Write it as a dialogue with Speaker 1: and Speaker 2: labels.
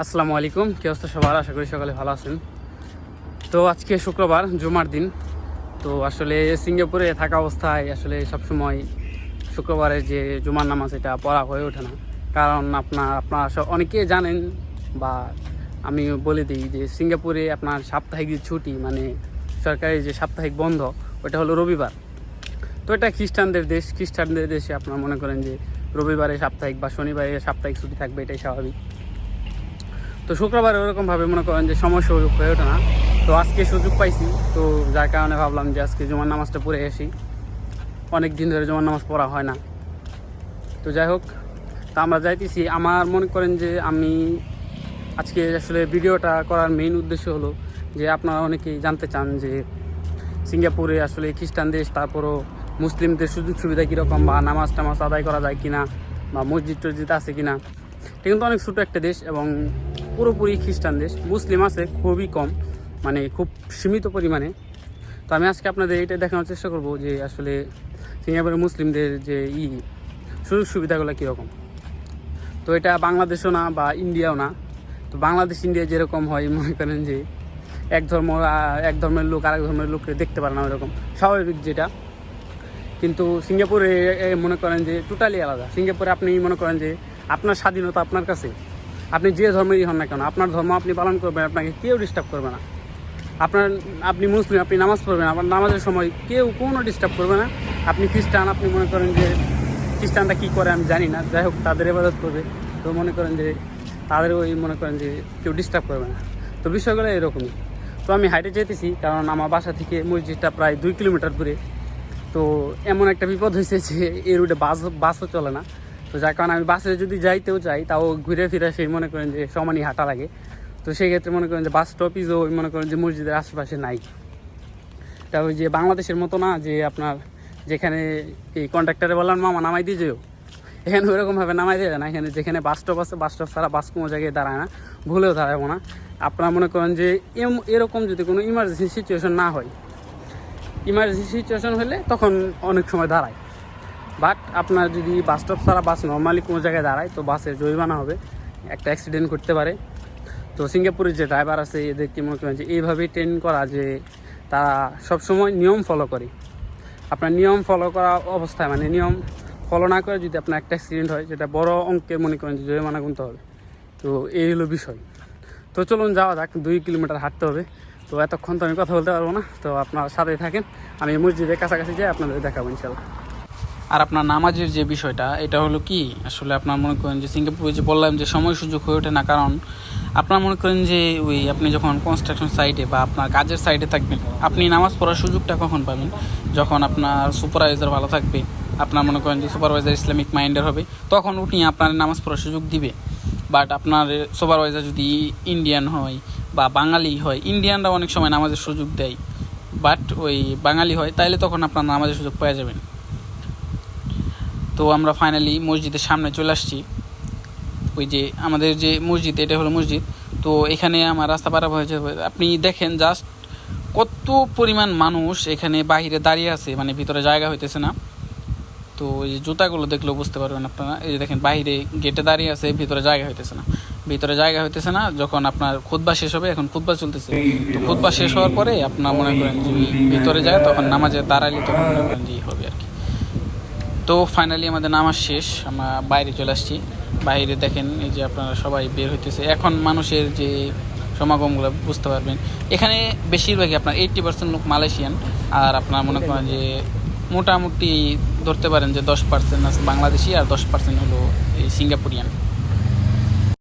Speaker 1: আসসালামু আলাইকুম। কি অবস্থা সবার? আশা করি সকালে ভালো আছেন। তো আজকে শুক্রবার, জুমার দিন। তো আসলে সিঙ্গাপুরে থাকা অবস্থায় আসলে সবসময় শুক্রবারের যে জুমার নামাজ, এটা পড়া হয়ে ওঠে না। কারণ আপনার আপনার সব অনেকেই জানেন বা আমি বলে দিই যে সিঙ্গাপুরে আপনার সাপ্তাহিক যে ছুটি মানে সরকারি যে সাপ্তাহিক বন্ধ, ওটা হলো রবিবার। তো এটা খ্রিস্টানদের দেশ। খ্রিস্টানদের দেশে আপনারা মনে করেন যে রবিবারে সাপ্তাহিক বা শনিবারে সাপ্তাহিক ছুটি থাকবে, এটাই স্বাভাবিক। তো শুক্রবার ওরকমভাবে মনে করেন যে সময় সুযোগ হয়ে ওঠে না। তো আজকে সুযোগ পাইছি, তো যার কারণে ভাবলাম যে আজকে জুমার নামাজটা পড়ে আসি। অনেক দিন ধরে জুমার নামাজ পড়া হয় না। তো যাই হোক, তা আমরা যাইতেছি। আমার মনে করেন যে আমি আজকে আসলে ভিডিওটা করার মেইন উদ্দেশ্য হলো যে আপনারা অনেকেই জানতে চান যে সিঙ্গাপুরে আসলে খ্রিস্টান দেশ, তারপরও মুসলিমদের সুযোগ সুবিধা কীরকম বা নামাজ টামাজ আদায় করা যায় কিনা বা মসজিদ টসজিদ আছে কিনা। এটা কিন্তু অনেক ছোটো একটা দেশ এবং পুরোপুরি খ্রিস্টান দেশ। মুসলিম আছে, খুবই কম মানে খুব সীমিত পরিমাণে। তো আমি আজকে আপনাদের এটা দেখানোর চেষ্টা করব যে আসলে সিঙ্গাপুরের মুসলিমদের যে ই, সুযোগ সুবিধাগুলো কীরকম। তো এটা বাংলাদেশও না বা ইন্ডিয়াও না। তো বাংলাদেশ, ইন্ডিয়া যেরকম হয়, মনে করেন যে এক ধর্ম এক ধর্মের লোক আরেক ধর্মের লোককে দেখতে পারে না ওইরকম। স্বাভাবিক যেটা। কিন্তু সিঙ্গাপুরে মনে করেন যে টোটালি আলাদা। সিঙ্গাপুরে আপনি মনে করেন যে আপনার স্বাধীনতা আপনার কাছে। আপনি যে ধর্মেরই হন না কেন, আপনার ধর্ম আপনি পালন করবেন, আপনাকে কেউ ডিস্টার্ব করবে না। আপনার, আপনি মুসলিম, আপনি নামাজ পড়বেন আপনার নামাজের সময় কেউ কোনো ডিস্টার্ব করবে না। আপনি খ্রিস্টান, আপনি মনে করেন যে খ্রিস্টানরা কী করে আমি জানি না, যাই হোক তাদের এবাদত করবে। তো মনে করেন যে তাদের ওই মনে করেন যে কেউ ডিস্টার্ব করবে না। তো বিষয়গুলো এরকমই। তো আমি হাইটে যেতেছি, কারণ আমার বাসা থেকে মসজিদটা প্রায় দুই কিলোমিটার দূরে। তো এমন একটা বিপদ হয়েছে যে এই রুটে বাস, বাসও চলে না। তো যার কারণে আমি বাসে যদি যাইতেও চাই, তাও ঘুরে ফিরে সেই মনে করেন যে সমানই হাঁটা লাগে। তো সেই ক্ষেত্রে মনে করেন যে বাস স্টপিজও মনে করেন যে মসজিদের আশেপাশে নাই। তা ওই যে বাংলাদেশের মতো না, যে আপনার যেখানে এই কন্ট্রাক্টারে বললাম, মামা, নামাই দিয়ে যেও। এখানে ওইরকমভাবে নামাই দেবে না। এখানে যেখানে বাস স্টপ আছে, বাস স্টপ ছাড়া বাস কোনো জায়গায় দাঁড়ায় না। ভুলেও দাঁড়াবো না। আপনারা মনে করেন যে এম- এরকম যদি কোনো ইমার্জেন্সি সিচুয়েশন না হয় ইমার্জেন্সি সিচুয়েশন হলে তখন অনেক সময় দাঁড়ায়। বাট আপনার যদি বাস স্টপ ছাড়া বাস নর্মালি কোনো জায়গায় দাঁড়ায়, তো বাসের জরিমানা হবে, একটা অ্যাক্সিডেন্ট করতে পারে। তো সিঙ্গাপুরের যে ড্রাইভার আছে এদেরকে মনে করেন যে এইভাবেই ট্রেন করা যে তারা সবসময় নিয়ম ফলো করে? আপনার নিয়ম ফলো করা অবস্থায় মানে নিয়ম ফলো না করে যদি আপনার একটা অ্যাক্সিডেন্ট হয়, যেটা বড় অঙ্কের মনে করেন যে জরিমানা গুনতে হবে। তো এই হলো বিষয়। তো চলুন যাওয়া যাক, দুই কিলোমিটার হাঁটতে হবে। তো এতক্ষণ তো আমি কথা বলতে পারব না, তো আপনারা সাথে থাকেন। আমি মসজিদের কাছাকাছি যাই, আপনাদের দেখাবো ইনশাল্লাহ। আর আপনার নামাজের যে বিষয়টা, এটা হলো কি? আসলে আপনার মনে করেন যে সিঙ্গাপুরে যে বললাম যে সময় সুযোগ হয়ে ওঠে না, কারণ আপনার মনে করেন যে ওই আপনি যখন কনস্ট্রাকশন সাইটে বা আপনার কাজের সাইটে থাকবেন, আপনি নামাজ পড়ার সুযোগটা কখন পাবেন? যখন আপনার সুপারভাইজার ভালো থাকবে, আপনার মনে করেন যে সুপারভাইজার ইসলামিক মাইন্ডের হবে, তখন উঠি আপনার নামাজ পড়ার সুযোগ দিবে। বাট আপনার সুপারভাইজার যদি ইন্ডিয়ান হয় বা বাঙালি হয় ইন্ডিয়ানরা অনেক সময় নামাজের সুযোগ দেয়। বাট ওই বাঙালি হয়, তাইলে তখন আপনার নামাজের সুযোগ পাওয়া যাবেন তো আমরা ফাইনালি মসজিদের সামনে চলে আসছি। ওই যে আমাদের যে মসজিদ, এটা হলো মসজিদ। তো এখানে আমার রাস্তা পারাপার হয়েছে। আপনি দেখেন জাস্ট কত পরিমাণ মানুষ এখানে বাহিরে দাঁড়িয়ে আছে মানে ভিতরে জায়গা হইতেছে না। তো এই যে জুতাগুলো দেখলেও বুঝতে পারবেন আপনারা। এই যে দেখেন, বাইরে গেটে দাঁড়িয়ে আছে, ভিতরে জায়গা হইতেছে না। ভিতরে জায়গা হইতেছে না, যখন আপনার খুতবা শেষ হবে, এখন খুতবা চলতেছে। তো খুতবা শেষ হওয়ার পরে আপনার মনে করেন যে ভিতরে যায়, তখন নামাজে দাঁড়াইলে তখন মনে করেন যে হবে আর কি। তো ফাইনালি আমাদের নামাজ শেষ, আমরা বাইরে চলে আসছি। বাইরে দেখেন এই যে আপনারা সবাই বের হইতেছে। এখন মানুষের যে সমাগমগুলো, বুঝতে পারবেন। এখানে বেশিরভাগই আপনার এইট্টি পার্সেন্ট লোক মালয়েশিয়ান। আর আপনার মনে করেন যে মোটামুটি ধরতে পারেন যে দশ পার্সেন্ট আছে বাংলাদেশি আর দশ পার্সেন্ট হলো এই সিঙ্গাপুরিয়ান।